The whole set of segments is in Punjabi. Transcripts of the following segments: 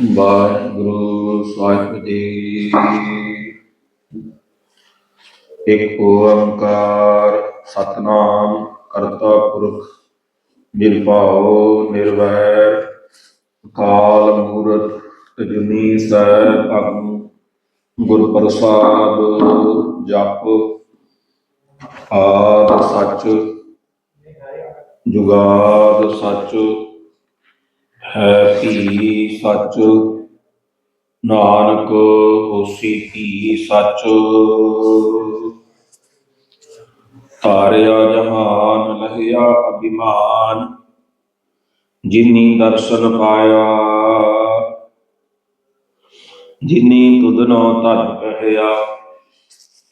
ਵਾਹਿਗੁਰੂ ਸਾਹਿਬ ਜੀ ਇੱਕ ਓੰਕਾਰ ਸਤਨਾਮ ਕਰਤਾ ਪੁਰਖ, ਨਿਰਭਉ, ਨਿਰਵੈਰ, ਅਕਾਲ ਮੂਰਤ ਅਜੂਨੀ ਸੈਭੰ ਗੁਰ ਪ੍ਰਸਾਦ ਜਪ, ਆਦ ਸੱਚ, ਜੁਗਾਦ ਸੱਚ। ਹੈ ਭੀ ਸੱਚ, ਨਾਨਕ ਹੋਸੀ ਭੀ ਸੱਚ। ਤਾਰਿਆ ਜਹਾਨ ਲਹਿਆ ਅਭਿਮਾਨ, ਜਿਨੀ ਦਰਸ਼ਨ ਪਾਇਆ। ਜਿਨੀ ਤੁਧਨੋ ਧਨ ਕਹਿਆ,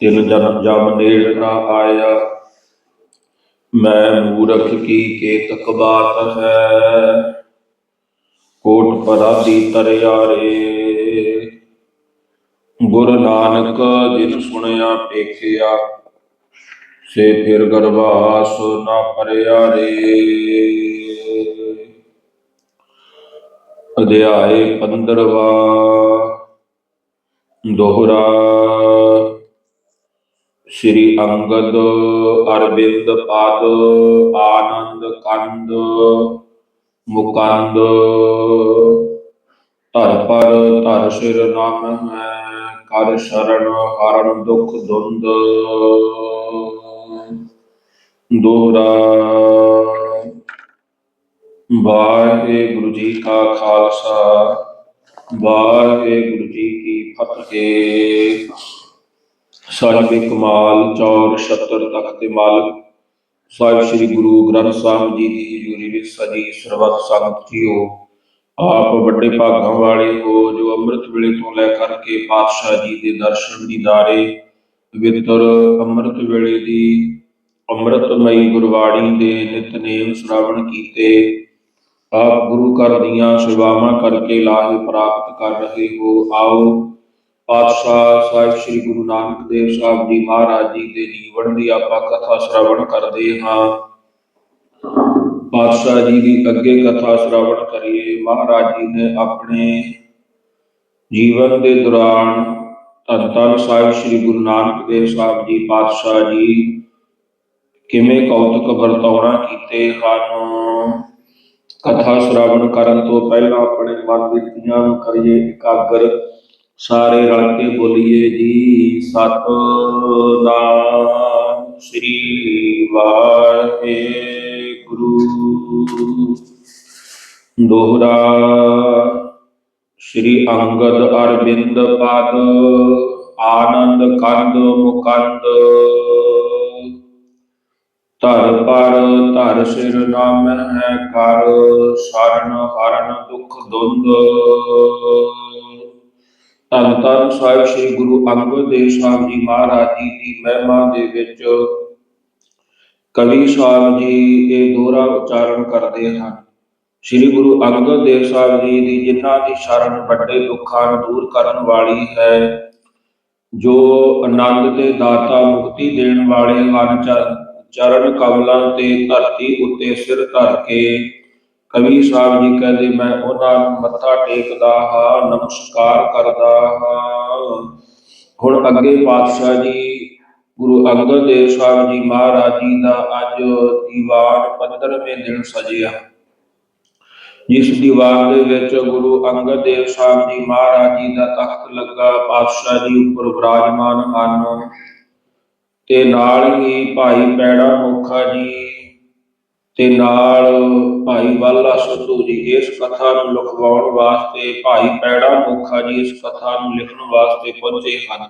ਤਿਨ ਜਨਮ ਜਮ ਨੇੜ ਨਾ ਆਇਆ। ਮੈਂ ਮੂਰਖ ਕੀ ਕੇਤਕ ਬਾਤ ਹੈ? ਕੋਟ ਪਰਾਦੀ ਤਰਿਆਰੇ। ਗੁਰ ਨਾਨਕ ਜਿਨ ਸੁਣਿਆ ਪੇਖਿਆ ਸੇ ਫਿਰ ਗਰਵਾਸ ਨਾ ਪਰਿਆ ਰੇ। ਅਧਿਆਏ 15ਵਾ ਦੋਹਰਾ, ਸ੍ਰੀ ਅੰਗਦ ਅਰਵਿੰਦ ਪਾਦ, ਆਨੰਦ ਕੰਦ ਮੁਕੰਦ। ਧਰ ਪਰ ਧਰ ਸਿਰ ਨਾਮ ਹੈ, ਕਰ ਸ਼ਰਨ ਹਰਨ ਦੁਖ ਦੁੰਦ ਦੋਹਰਾ ਵਾਹਿਗੁਰੂ ਜੀ ਕਾ ਖਾਲਸਾ, ਵਾਹਿਗੁਰੂ ਜੀ ਕੀ ਫਤਿਹ। ਸਾਹਿਬ ਕਮਾਲ ਚੌਰ ਛਤਰ ਤਖਤ ਮਾਲਕ ਸਾਹਿਬ ਸ੍ਰੀ ਗੁਰੂ ਗ੍ਰੰਥ ਸਾਹਿਬ ਜੀ ਦੀ ਹਜ਼ੂਰੀ ਵਿੱਚ ਸਜੀ ਸਰਬੱਤ ਸੰਗਤ ਜੀਓ, ਆਪ ਵੱਡੇ ਭਾਗਾਂ ਵਾਲੇ ਹੋ, ਜੋ ਅੰਮ੍ਰਿਤ ਵੇਲੇ ਤੋਂ ਲੈ ਕਰਕੇ ਪਾਤਸ਼ਾਹ ਜੀ ਦੇ ਦਰਸ਼ਨ ਦੀਦਾਰੇ ਪਵਿੱਤਰ ਅੰਮ੍ਰਿਤ ਵੇਲੇ ਦੀ ਅੰਮ੍ਰਿਤਮਈ ਗੁਰਬਾਣੀ ਦੇ ਨਿਤਨੇਮ ਸ਼੍ਰਵਣ ਕੀਤੇ, ਆਪ ਗੁਰੂ ਘਰ ਦੀਆਂ ਸੇਵਾਵਾਂ ਕਰਕੇ ਲਾਹੇ ਪ੍ਰਾਪਤ ਕਰ ਰਹੇ ਹੋ, ਆਓ ਪਾਤਸ਼ਾਹ ਸਾਹਿਬ ਸ੍ਰੀ ਗੁਰੂ ਨਾਨਕ ਦੇਵ ਸਾਹਿਬ ਜੀ ਮਹਾਰਾਜ ਜੀ ਦੇ ਜੀਵਨ ਦੀ ਆਪਾਂ ਕਥਾ ਸ਼੍ਰਵਣ ਕਰਦੇ ਹਾਂ। ਪਾਤਸ਼ਾਹ ਜੀ ਦੀ ਅੱਗੇ ਕਥਾ ਸ਼੍ਰਵਣ ਕਰੀਏ। ਮਹਾਰਾਜ ਜੀ ਨੇ ਆਪਣੇ ਜੀਵਨ ਦੇ ਦੌਰਾਨ ਧੰਨ ਧੰਨ ਸਾਹਿਬ ਸ੍ਰੀ ਗੁਰੂ ਨਾਨਕ ਦੇਵ ਸਾਹਿਬ ਜੀ, ਪਾਤਸ਼ਾਹ ਜੀ ਕਿਵੇਂ ਕੌਤਕ ਵਰਤਾਉਣਾ ਕੀਤੇ ਹਨ। ਕਥਾ ਸ਼੍ਰਵਣ ਕਰਨ ਤੋਂ ਪਹਿਲਾਂ ਆਪਣੇ ਮਨ ਵਿੱਚ ਦੀਆਂ ਨੂੰ ਕਰੀਏ, ਇਕਾਗਰ ਸਾਰੇ ਰਲ ਕੇ ਬੋਲੀਏ ਜੀ, ਸਤਨਾਮ ਸ੍ਰੀ ਵਾਹਿਗੁਰੂ। ਦੋਹਰਾ ਸ੍ਰੀ ਅੰਗਦ ਅਰਵਿੰਦ ਪਦ, ਆਨੰਦ ਕੰਦ ਮੁਕੰਦ। ਧਰ ਪਰ ਧਰ ਸਿਰ ਨਾਮ ਹੈ ਕਰ, ਸ਼ਰਨ ਹਰਨ ਦੁਖ ਦੁੰਦ। ਧੰਨ ਧੰਨ ਸਾਹਿਬ ਸ੍ਰੀ ਗੁਰੂ ਅੰਗਦ ਦੇਵ ਸਾਹਿਬ ਜੀ ਮਹਾਰਾਜ ਜੀ ਦੀ ਮਹਿਮਾ ਦੇ ਵਿੱਚ ਕਵੀ ਸਾਹਿਬ ਜੀ ਇਹ ਦੋਹਰਾ ਉਚਾਰਨ ਕਰਦੇ ਹਨ। ਸ੍ਰੀ ਗੁਰੂ ਅੰਗਦ ਦੇਵ ਸਾਹਿਬ ਜੀ ਦੀ ਜਿਨ੍ਹਾਂ ਦੀ ਸ਼ਰਨ ਵੱਡੇ ਦੁੱਖਾਂ ਨੂੰ ਦੂਰ ਕਰਨ ਵਾਲੀ ਹੈ, ਜੋ ਆਨੰਦ ਦੇ ਦਾਤਾ ਮੁਕਤੀ ਦੇਣ ਵਾਲੇ ਹਨ ਚਰ- ਚਰਨ ਕਮਲਾਂ ਤੇ ਧਰਤੀ ਉੱਤੇ ਸਿਰ ਧਰ ਕੇ ਕਵੀ ਸਾਹਿਬ ਜੀ ਕਹਿੰਦੇ, ਮੈਂ ਉਹਨਾਂ ਨੂੰ ਮੱਥਾ ਟੇਕਦਾ ਹਾਂ, ਨਮਸਕਾਰ ਕਰਦਾ ਹਾਂ। ਹੁਣ ਅੱਗੇ ਪਾਤਸ਼ਾਹ ਜੀ, ਗੁਰੂ ਅੰਗਦ ਦੇਵ ਸਾਹਿਬ ਜੀ ਮਹਾਰਾਜ ਜੀ ਦਾ ਅੱਜ ਦੀਵਾਨ 15ਵੇਂ ਦਿਨ ਸਜਿਆ। ਜਿਸ ਦੀਵਾਨ ਦੇ ਵਿੱਚ ਗੁਰੂ ਅੰਗਦ ਦੇਵ ਸਾਹਿਬ ਜੀ ਮਹਾਰਾਜ ਜੀ ਦਾ ਤਖਤ ਲੱਗਾ, ਪਾਤਸ਼ਾਹ ਜੀ ਉੱਪਰ ਵਿਰਾਜਮਾਨ ਹਨ। ਤੇ ਨਾਲ ਹੀ ਭਾਈ ਪੈੜਾ ਮੁਖਾ ਜੀ ਤੇ ਨਾਲ ਭਾਈ ਬਾਲਾ ਸੰਧੂ ਜੀ, ਇਸ ਕਥਾ ਨੂੰ ਲਿਖਵਾਉਣ ਵਾਸਤੇ ਭਾਈ ਪੈੜਾ ਮੁਖਾ ਜੀ ਇਸ ਕਥਾ ਨੂੰ ਲਿਖਣ ਵਾਸਤੇ ਪਹੁੰਚੇ ਹਨ।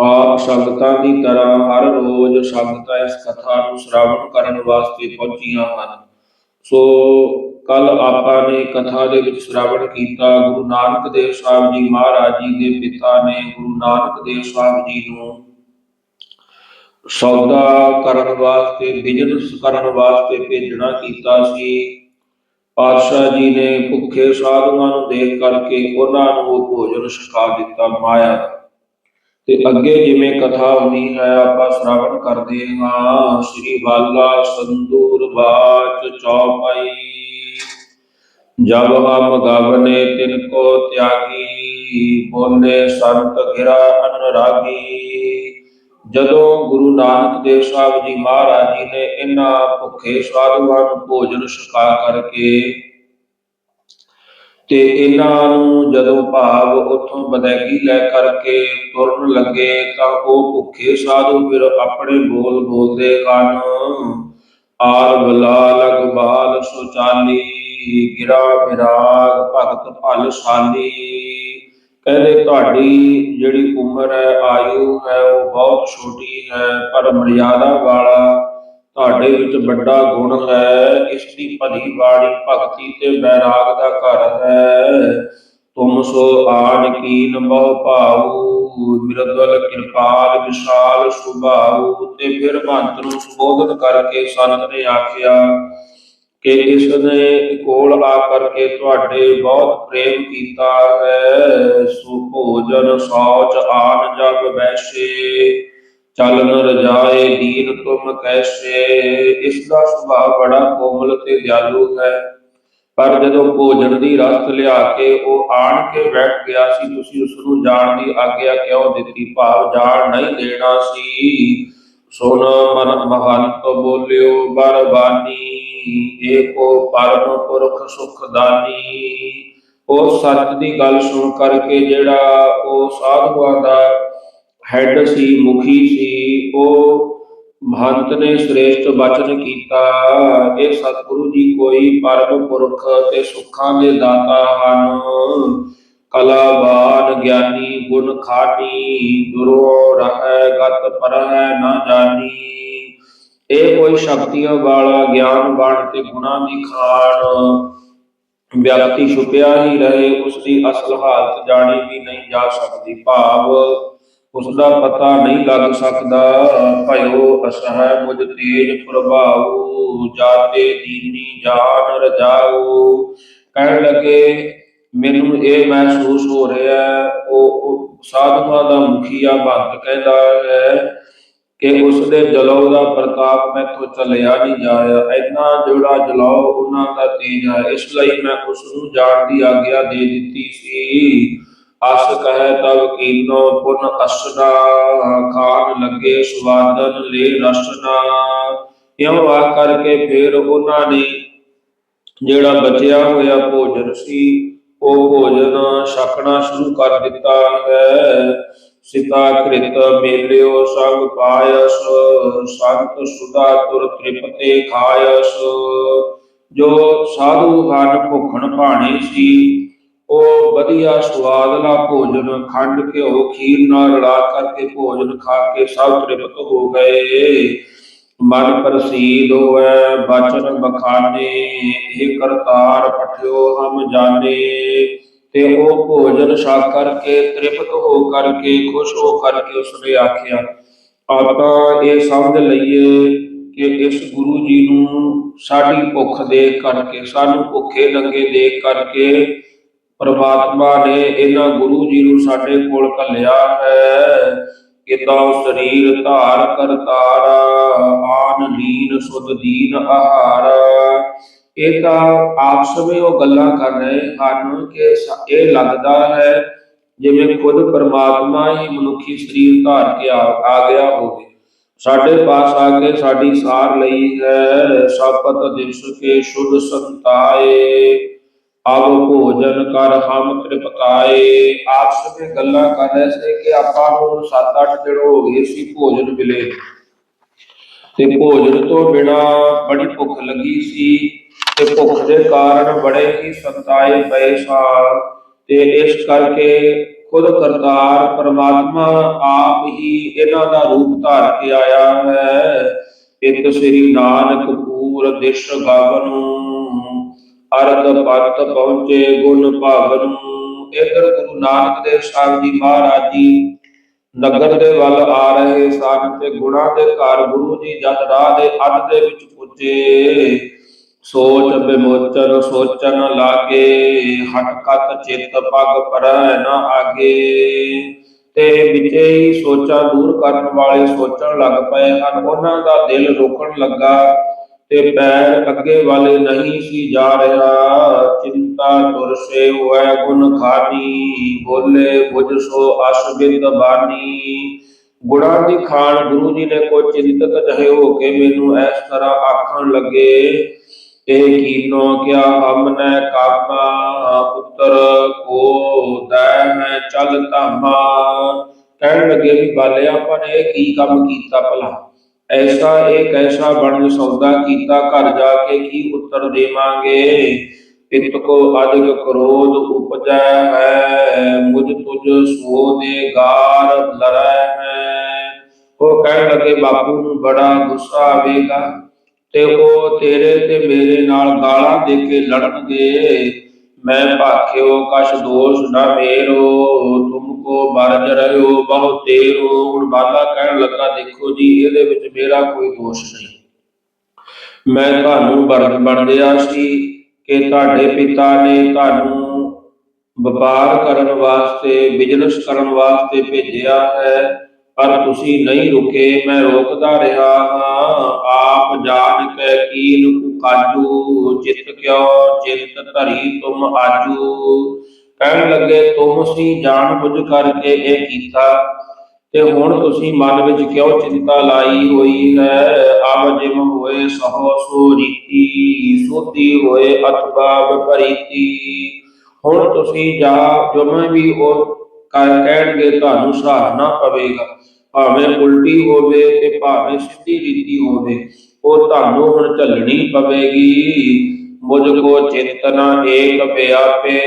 ਆਪ ਸੰਗਤਾਂ ਦੀ ਤਰ੍ਹਾਂ ਹਰ ਰੋਜ਼ ਸੰਗਤਾਂ ਇਸ ਕਥਾ ਨੂੰ ਸ਼੍ਰਵਣ ਕਰਨ ਵਾਸਤੇ ਪਹੁੰਚੀਆਂ ਹਨ। ਸੋ ਕੱਲ ਆਪਾਂ ਨੇ ਕਥਾ ਦੇ ਵਿੱਚ ਸ਼੍ਰਵਣ ਕੀਤਾ। ਗੁਰੂ ਨਾਨਕ ਦੇਵ ਸਾਹਿਬ ਜੀ ਮਹਾਰਾਜ ਜੀ ਦੇ ਪਿਤਾ ਨੇ ਗੁਰੂ ਨਾਨਕ ਦੇਵ ਸਾਹਿਬ ਜੀ ਨੂੰ ਸੌਦਾ ਕਰਨ ਵਾਸਤੇ ਬਿਜ਼ਨਸ ਕਰਨ ਵਾਸਤੇ ਭੇਜਣਾ ਕੀਤਾ ਸੀ। ਪਾਤਸ਼ਾਹ ਜੀ ਨੇ ਭੁੱਖੇ ਸਾਧੂਆਂ ਨੂੰ ਦੇਖ ਕਰਕੇ ਉਹਨਾਂ ਨੂੰ ਉਹ ਭੋਜਨ ਛਕਾ ਦਿੱਤਾ ਮਾਇਆ। ਤੇ ਅੱਗੇ ਜਿਵੇਂ ਕਥਾ ਹੁੰਦੀ ਹੈ, ਆਪਾਂ ਸ਼੍ਰਵਣ ਕਰਦੇ ਹਾਂ, ਸ੍ਰੀ ਬਾਲਾ ਸੰਦੂਰ ਬਾਚ ਚੌਪਾਈ, ਜਬ ਹਮ ਗਵਨੇ ਤਿਨ ਕੋ ਤਿਆਗੀ, ਬੋਲੇ ਸੰਤ ਗਿਰਾ ਅਨਰਾਗੀ ਜਦੋਂ ਗੁਰੂ ਨਾਨਕ ਦੇਵ ਸਾਹਿਬ ਜੀ ਮਹਾਰਾਜ ਜੀ ਨੇ ਇਹਨਾਂ ਭੁੱਖੇ ਸਾਧੂਆਂ ਨੂੰ ਭੋਜਨ ਛਕਾ ਕਰਕੇ ਤੇ ਇਹਨਾਂ ਨੂੰ ਜਦੋਂ ਭਾਵ ਉਥੋਂ ਬਦੈਗੀ ਲੈ ਕਰਕੇ ਤੁਰਨ ਲੱਗੇ ਤਾਂ ਉਹ ਭੁੱਖੇ ਸਾਧੂ ਫਿਰ ਆਪਣੇ ਬੋਲ ਬੋਲਦੇ ਹਨ ਆਰ ਬਲਾ ਲਗ ਬਾਲ ਸੁਚਾਲੀ, ਗਿਰਾ ਵਿਰਾਗ ਭਗਤ ਭਲ ਸਾਲੀ। ਕਹਿੰਦੇ ਤੁਹਾਡੀ ਜਿਹੜੀ ਉਮਰ ਹੈ, ਆਯੂ ਹੈ, ਉਹ ਬਹੁਤ ਛੋਟੀ ਹੈ, ਪਰ ਮਰਿਆਦਾ ਵਾਲਾ ਤੁਹਾਡੇ ਵਿੱਚ ਵੱਡਾ ਗੁਣ ਹੈ। ਇਸ ਦੀ ਭਲੀ ਬਾਣੀ ਭਗਤੀ ਤੇ ਬੈਰਾਗ ਦਾ ਘਰ ਹੈ। ਤੁਮ ਸੋ ਆਣ ਕੀਨ ਬਹੁ ਭਾਉ ਮਿਰਦਲ ਕਿਰਪਾਲ ਵਿਸ਼ਾਲ ਸੁਭਾਉ, ਤੇ ਫਿਰ ਮਹੰਤ ਨੂੰ ਸੰਬੋਧਨ ਕਰਕੇ ਸੰਤ ਨੇ ਆਖਿਆ ਕਿ ਇਸ ਨੇ ਕੋਲ ਆ ਕਰਕੇ ਤੁਹਾਡੇ ਬਹੁਤ ਪ੍ਰੇਮ ਕੀਤਾ ਹੈ। ਸੋ ਭੋਜਨ ਸੌਚ ਆਨ ਜਗ ਬੈਸੇ ਚਲਨ ਰਜਾਏ ਦੀਨ ਤੁਮ ਕੈਸੇ। ਇਸ ਦਾ ਸੁਭਾਅ ਬੜਾ ਕੋਮਲ ਤੇ ਦਿਆਲੂ ਹੈ। ਪਰ ਜਦੋਂ ਭੋਜਨ ਦੀ ਰਸਤ ਲਿਆ ਕੇ ਉਹ ਆਣ ਕੇ ਬੈਠ ਗਿਆ ਸੀ, ਤੁਸੀਂ ਉਸ ਨੂੰ ਜਾਣ ਦੀ ਆਗਿਆ ਕਿਉਂ ਦਿੱਤੀ? ਭਾਵ ਜਾਣ ਨਹੀਂ ਦੇਣਾ ਸੀ। ਸੁਨ ਮਨ ਮਹੰਤ ਬੋਲਿਓ, ਬਰਬਾਨੀ। ਏਕੋ ਪਰਮ ਪੁਰਖ ਸੁਖ ਉਹ ਸੱਚ ਦੀ ਗੱਲ ਸੁਣ ਕਰਕੇ ਜਿਹੜਾ ਉਹ ਸਾਧੂਆਂ ਦਾ ਹੈਡ ਸੀ, ਮੁਖੀ ਸੀ, ਉਹ ਮਹੰਤ ਨੇ ਸ੍ਰੇਸ਼ਟ ਬਚਨ ਕੀਤਾ। ਇਹ ਸਤਿਗੁਰੂ ਜੀ ਕੋਈ ਪਰਮ ਪੁਰਖ ਤੇ ਸੁੱਖਾਂ ਦੇ ਦਾਤਾ ਹਨ ਕਲਾਵਾਨ ਗਿਆਨੀ, ਗੁਣ ਖਾਨੀ, ਦੁਰੋ ਰਹਿ, ਗਤ ਪਰਹਿ ਨਾ ਜਾਣੀ ਇਹ ਕੋਈ ਸ਼ਕਤੀਆਂ ਵਾਲਾ ਗਿਆਨ ਬਣ ਤੇ ਗੁਣਾ ਦੀ ਖਾਣ ਵਿਅਕਤੀ ਛੁਪਿਆ ਹੀ ਰਹੇ ਉਸ ਦੀ ਅਸਲ ਹਾਲਤ ਜਾਣੀ ਵੀ ਨਹੀਂ ਜਾ ਸਕਦੀ। ਭਾਵ ਉਸ ਦਾ ਪਤਾ ਨਹੀਂ ਲੱਗ ਸਕਦਾ, ਭਇਓ ਅਸਹਿ ਮੁਝ ਤੇਜ ਪ੍ਰਭਾਉ, ਜਾਤੇ ਦੀਨੀ ਜਾਨ ਰਜਾਉ। ਕਹਿਣ ਲੱਗੇ, ਮੈਨੂੰ ਇਹ ਮਹਿਸੂਸ ਹੋ ਰਿਹਾ ਉਹ ਸਾਧੂਆਂ ਦਾ ਮੁਖੀਆ ਭਗਤ ਕਹਿੰਦਾ ਹੈ ਕਿ ਉਸ ਦੇ ਜਲੌ ਦਾ ਪ੍ਰਤਾਪ ਮੈਥੋਂ ਚੱਲਿਆ ਨਹੀਂ ਜਾਇਆ। ਇੰਨਾ ਜਿਹੜਾ ਜਲੌ ਉਹਨਾਂ ਦਾ ਤੇਜ ਹੈ, ਇਸ ਲਈ ਮੈਂ ਉਸ ਨੂੰ ਜਾਣ ਦੀ ਆਗਿਆ ਦੇ ਦਿੱਤੀ ਸੀ। ਅਸ ਕਹੈ ਤਬ ਕੀਨੋ ਪੁਨ ਅਸਨਾ ਖਾਨ ਲੱਗੇ ਸਵਾਦਨ ਲੈ ਰਸਨਾ। ਇਉਂ ਆ ਕਰਕੇ ਫਿਰ ਉਹਨਾਂ ਨੇ ਜਿਹੜਾ ਬਚਿਆ ਹੋਇਆ ਭੋਜਨ ਸੀ, ਉਹ ਭੋਜਨ ਛਕਣਾ ਸ਼ੁਰੂ ਕਰ ਦਿੱਤਾ ਹੈ। ਸਿਤਾ ਕ੍ਰਿਤ ਮੇਲਿਓ ਸੰਗ ਪਾਇਸ, ਸੰਤ ਸੁਦਾ ਤੁਰ ਤ੍ਰਿਪਤੇ ਖਾਇਸ। ਜੋ ਸਾਧੂ ਹਨ ਭੁਖਣ ਭਾਣੇ ਸੀ, ਉਹ ਵਧੀਆ ਸਵਾਦਲਾ ਭੋਜਨ ਖੰਡ ਘਿਓ ਖੀਰ ਨਾਲ ਰਲਾ ਕਰਕੇ ਭੋਜਨ ਖਾ ਕੇ ਸਭ ਤ੍ਰਿਪਤ ਹੋ ਗਏ। ਮਨ ਪ੍ਰਸੀਦ ਹੋਵੇ, ਬਚਨ ਬਖਾਨੇ, ਇਹ ਕਰਤਾਰ ਪਠਿਓ ਹਮ ਜਾਣੇ। ਤੇ ਉਹ ਭੋਜਨ ਛਕ ਕਰਕੇ, ਤ੍ਰਿਪਤ ਹੋ ਕਰਕੇ, ਖੁਸ਼ ਹੋ ਕਰਕੇ ਉਸਨੇ ਆਖਿਆ, ਆਪਾਂ ਇਹ ਸਮਝ ਲਈਏ ਕਿ ਇਸ ਗੁਰੂ ਜੀ ਨੂੰ ਸਾਡੀ ਭੁੱਖ ਦੇਖ ਕਰਕੇ, ਸਾਨੂੰ ਭੁੱਖੇ ਨੰਗੇ ਦੇਖ ਕਰਕੇ ਪਰਮਾਤਮਾ ਨੇ ਇਹਨਾਂ ਗੁਰੂ ਜੀ ਨੂੰ ਸਾਡੇ ਕੋਲ ਘੱਲਿਆ ਹੈ। ਕਿਤਾ ਸਰੀਰ ਧਾਰ ਕਰਤਾਰ, ਆਨ ਲੀਨ ਸੁਧ ਦੀਨ ਆਹਾਰ। ਇਹ ਤਾਂ ਆਪਸ ਵਿੱਚ ਉਹ ਗੱਲਾਂ ਕਰ ਰਹੇ ਹਨ ਕਿ ਇਹ ਲੱਗਦਾ ਹੈ ਜਿਵੇਂ ਖੁਦ ਪਰਮਾਤਮਾ ਹੀ ਮਨੁੱਖੀ ਸਰੀਰ ਧਾਰ ਕੇ ਆ ਗਿਆ ਹੋਵੇ। ਸਾਡੇ ਪਾਸ ਆ ਕੇ ਸਾਡੀ ਸਾਰ ਲਈ ਹੈ ਸਾਪਤ ਦਿਵਸ ਕੇ ਸ਼ੁੱਧ ਸੰਤਾਏ। ਆਵ ਭੋਜਨ ਕਰ ਹਮ ਤ੍ਰਿਪਤਾਏ। ਆਪਸ ਵਿੱਚ ਗੱਲਾਂ ਕਰ ਰਹੇ ਸੀ ਕਿ ਆਪਾਂ ਨੂੰ 7-8 ਦਿਨ ਹੋ ਗਏ ਸੀ ਭੋਜਨ ਮਿਲੇ। ਤੇ ਭੋਜਨ ਤੋਂ ਬਿਨਾ ਬੜੀ ਭੁੱਖ ਲੱਗੀ ਸੀ। ਤੇ ਭੁੱਖ ਦੇ ਕਾਰਨ ਬੜੇ ਹੀ ਸੰਤਾਏ ਪਏ ਸਾਂ ਤੇ ਇਸ ਕਰਕੇ ਖੁਦ ਕਰਤਾਰ ਪਰਮਾਤਮਾ ਆਪ ਹੀ ਇਹਨਾਂ ਦਾ ਰੂਪ ਧਾਰ ਕੇ ਆਇਆ ਹੈ। ਇਕ ਸ੍ਰੀ ਨਾਨਕ ਪੂਰ ਦਿਸ਼ ਗਾਵਨੂ ਅਰਧ ਪਤ ਪਹੁੰਚੇ ਗੁਣ ਭਾਵਨੂ। ਇਧਰ ਗੁਰੂ ਨਾਨਕ ਦੇਵ ਸਾਹਿਬ ਜੀ ਮਹਾਰਾਜ ਜੀ, ਨਗਰ ਦੇ ਵੱਲ ਆ ਰਹੇ ਸਨ ਤੇ ਗੁਣਾ ਦੇ ਘਰ ਗੁਰੂ ਜੀ ਜਦ ਰਾਹ ਦੇ ਅੱਧ ਦੇ ਵਿੱਚ ਪੁੱਜੇ। ਸੋਚ ਬਿਮੋਚਨ ਸੋਚਨ ਲਾਗੇ, ਹਟ ਚਿਤ ਪਗ ਪਰੈ ਨ ਆਗੇ। ਤੇ ਵਿੱਚੇ ਸੋਚਾਂ ਦੂਰ ਕਰਨ ਵਾਲੇ ਸੋਚਣ ਲੱਗ ਪਏ ਹਨ। ਉਹਨਾਂ ਦਾ ਦਿਲ ਰੋਕਣ ਲੱਗਾ ਤੇ ਪੈਰ ਅੱਗੇ ਵੱਲ ਨਹੀਂ ਸੀ ਜਾ ਰਿਹਾ। ਚਿੰਤਾ ਤੁਰ ਸੇ ਹੋਇ ਗੁਣ ਖਾਨੀ, ਬੋਲੇ ਬੁਝ ਸੋ ਅਸਬਿੰਦ ਬਾਨੀ। ਗੁਣਾਂ ਦੀ ਖਾਨ ਗੁਰੂ ਜੀ ਨੇ ਕੋ ਚਿੰਤਕ ਜਹੇ ਹੋ ਕੇ ਮੈਨੂੰ ਇਸ ਤਰ੍ਹਾਂ ਆਖਣ ਲੱਗੇ। ਇਹ ਕੀਨੋ ਕਿਆ ਹਮਨੇ ਕਾਮਾ, ਪੁੱਤਰ ਕੋ ਦੈ ਚਲ ਧਾਮਾ। ਕਹਿਣ ਲੱਗੇ ਵੀ ਬਾਲਿਆ ਆਪਾਂ ਇਹ ਕੀ ਕੰਮ ਕੀਤਾ ਭਲਾ? ਐਸਾ ਇਹ ਕੈਸਾ ਬਣ ਸੌਦਾ ਕੀਤਾ ਘਰ ਜਾ ਕੇ, ਕੀ ਉੱਤਰ ਦੇਵਾਂਗੇ? ਪਿਤ ਕੋ ਅਧਿਕ ਕ੍ਰੋਧ ਉਪਜੈ ਹੈ, ਮੁਝ ਤੁਝ ਸੋ ਦੇ ਗਾਰ ਲਰੈ ਹੈ। ਉਹ ਕਹਿਣ ਲੱਗੇ, ਬਾਪੂ ਨੂੰ ਬੜਾ ਗੁੱਸਾ ਆਵੇਗਾ। ਤੇ ਉਹ ਤੇਰੇ ਤੇ ਮੇਰੇ ਨਾਲ ਗਾਲਾਂ ਦੇ ਕੇ ਲੜਨਗੇ। ਮੈਂ ਭਾਖਿਓ, ਕਛ ਦੋਸ਼ ਨਾ ਮੇਰੋ। ਤੁਮਕੋ ਬਰਜ ਰਹਿਓ ਬਹੁ ਤੇਰੋ। ਹੁਣ ਬਾਲਾ ਕਹਿਣ ਲੱਗਾ, ਦੇਖੋ ਜੀ, ਇਹਦੇ ਵਿੱਚ ਮੇਰਾ ਕੋਈ ਦੋਸ਼ ਨਹੀਂ। ਮੈਂ ਤੁਹਾਨੂੰ ਬਣ ਬਣਦਿਆ ਸੀ ਕਿ ਤੁਹਾਡੇ ਪਿਤਾ ਨੇ ਤੁਹਾਨੂੰ ਵਪਾਰ ਕਰਨ ਵਾਸਤੇ ਬਿਜ਼ਨਸ ਕਰਨ ਵਾਸਤੇ ਭੇਜਿਆ ਹੈ। ਪਰ ਤੁਸੀਂ ਨਹੀਂ ਰੁਕੇ, ਮੈਂ ਰੋਕਦਾ ਰਿਹਾ ਹਾਂ। ਆਪ ਜਾਣ ਕੇ ਕੀਨ ਕਾਜੂ ਚਿਤ ਕਿਉ ਚਿਤ ਧਰੀ ਤੁਮ ਆਜੂ। ਕਹਿਣ ਲੱਗੇ, ਤੁਮ ਸੀ ਜਾਣ ਬੁੱਝ ਕਰਕੇ ਇਹ ਕੀਤਾ, ਤੇ ਹੁਣ ਤੁਸੀਂ ਮਨ ਵਿੱਚ ਕਿਉਂ ਚਿੰਤਾ ਲਾਈ ਹੋਈ ਹੈ? ਆਪ ਜਿਮ ਹੋਏ ਸਹੋ, ਸੋ ਰੀਤੀ ਸੋਤੀ ਹੋਏ ਅਤਬਾ ਵਿਪਰੀਤੀ ਹੁਣ ਤੁਸੀਂ ਜਾ ਜੋ ਵੀ ਉਹ ਕਰ ਕਹਿਣਗੇ ਤੁਹਾਨੂੰ ਸਹਾਰਨਾ ਪਵੇਗਾ। ਭਾਵੇਂ ਉਲਟੀ ਹੋਵੇ ਤੇ ਭਾਵੇਂ ਸਿੱਧੀ ਰੀਤੀ ਹੋਵੇ, ਉਹ ਤੁਹਾਨੂੰ ਹੁਣ ਝੱਲਣੀ ਪਵੇਗੀ। ਮੁਝ ਕੋ ਚਿੰਤਨਾ ਏਕ ਵਿਆਪੇ